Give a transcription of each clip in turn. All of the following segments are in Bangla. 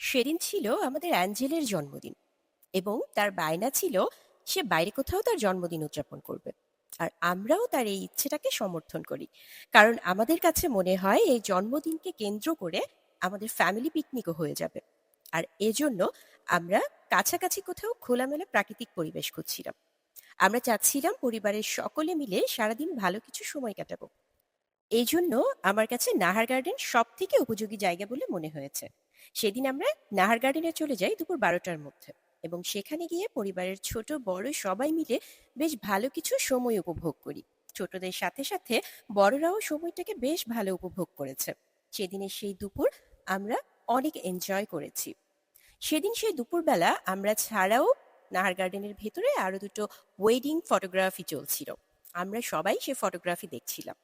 সেদিন ছিল আমাদের অ্যাঞ্জেলের জন্মদিন এবং তার বায়না ছিল সে বাইরে কোথাও তার জন্মদিন উদযাপন করবে। আর আমরাও তার এই ইচ্ছেটাকে সমর্থন করি। কারণ আমাদের কাছে মনে হয় এই জন্মদিনকে কেন্দ্র করে আমাদের ফ্যামিলি পিকনিকও হয়ে যাবে। আর এজন্য আমরা কাছাকাছি কোথাও খোলামেলা প্রাকৃতিক পরিবেশ খুঁজছিলাম। আমরা চাচ্ছিলাম পরিবারের সকলে মিলে সারাদিন ভালো কিছু সময় কাটাবো। এই জন্য আমার কাছে নাহার গার্ডেন সব থেকে উপযোগী জায়গা বলে মনে হয়েছে। সেদিন আমরা নাহার গার্ডেনে চলে যাই দুপুর বারোটার মধ্যে। এবং সেখানে গিয়ে পরিবারের ছোট, বড় সবাই মিলে বেশ ভালো কিছু সময় উপভোগ করি। ছোটদের সাথে সাথে বড়রাও সময়টাকে বেশ ভালো উপভোগ করেছে। সেদিনের সেই দুপুর আমরা অনেক এনজয় করেছি। সেদিন সেই দুপুরবেলা আমরা ছাড়াও নাহার গার্ডেনের ভেতরে আরও দুটো ওয়েডিং ফটোগ্রাফি চলছিল। আমরা সবাই সে ফটোগ্রাফি দেখছিলাম।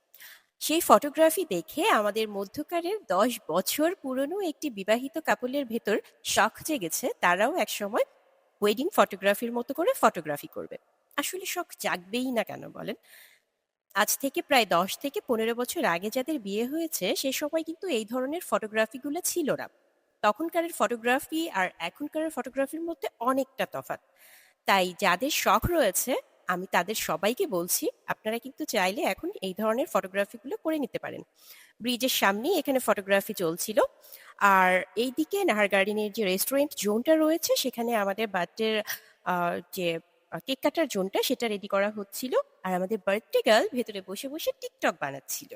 সেই ফটোগ্রাফি দেখে আমাদের মধ্যকারের দশ বছর পুরনো একটি বিবাহিত কাপলের ভেতর শখ জেগেছে, তারাও একসময় ওয়েডিং ফটোগ্রাফির মতো করে ফটোগ্রাফি করবে। আসলে শখ জাগবেই না কেন বলেন? আজ থেকে প্রায় দশ থেকে পনেরো বছর আগে যাদের বিয়ে হয়েছে, সে সময় কিন্তু এই ধরনের ফটোগ্রাফিগুলো ছিল না। তখনকারের ফটোগ্রাফি আর এখনকার ফটোগ্রাফির মধ্যে অনেকটা তফাৎ। তাই যাদের শখ রয়েছে আমি তাদের সবাইকে বলছি, আপনারা কিন্তু চাইলে এখন এই ধরনের ফটোগ্রাফিগুলো করে নিতে পারেন। ব্রিজের সামনেই এখানে ফটোগ্রাফি চলছিল। আর এইদিকে নাহার গার্ডেনের যে রেস্টুরেন্ট জোনটা রয়েছে, সেখানে আমাদের বার্থডের যে কেক কাটার জোনটা সেটা রেডি করা হচ্ছিল। আর আমাদের বার্থডে গার্ল ভেতরে বসে বসে টিকটক বানাচ্ছিল।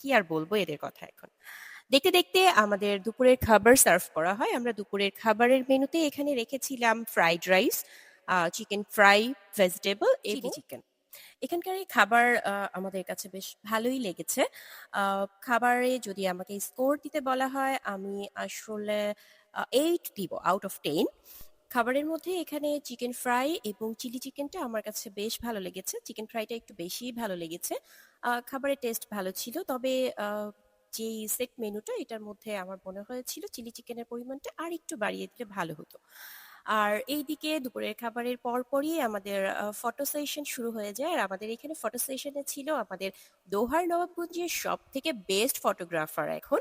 কি আর বলব এদের কথা এখন? দেখতে দেখতে আমাদের দুপুরের খাবার সার্ভ করা হয়। আমরা দুপুরের খাবারের মেনুতে এখানে রেখেছিলাম fried rice chicken fry vegetable chilli chicken. এখানকার এই খাবার আমাদের কাছে বেশ ভালোই লেগেছে। খাবারে যদি আমাকে স্কোর দিতে বলা হয় আমি আসলে এইট দিব আউট অফ টেন খাবারের মধ্যে এখানে চিকেন ফ্রাই এবং চিলি চিকেনটা আমার কাছে বেশ ভালো লেগেছে। চিকেন ফ্রাইটা একটু বেশি ভালো লেগেছে। খাবারের টেস্ট ভালো ছিল তবে যেই সেট মেনুটা এটার মধ্যে আমার মনে হয়েছিল চিলি চিকেনের পরিমাণটা আর একটু বাড়িয়ে দিলে ভালো হতো। আর এইদিকে দুপুরের খাবারের পরপরই আমাদের ফটো সেশন শুরু হয়ে যায়। আর আমাদের এখানে ফটো সেশনে ছিল আমাদের দোহার নবাবগঞ্জের সব থেকে বেস্ট ফটোগ্রাফার এখন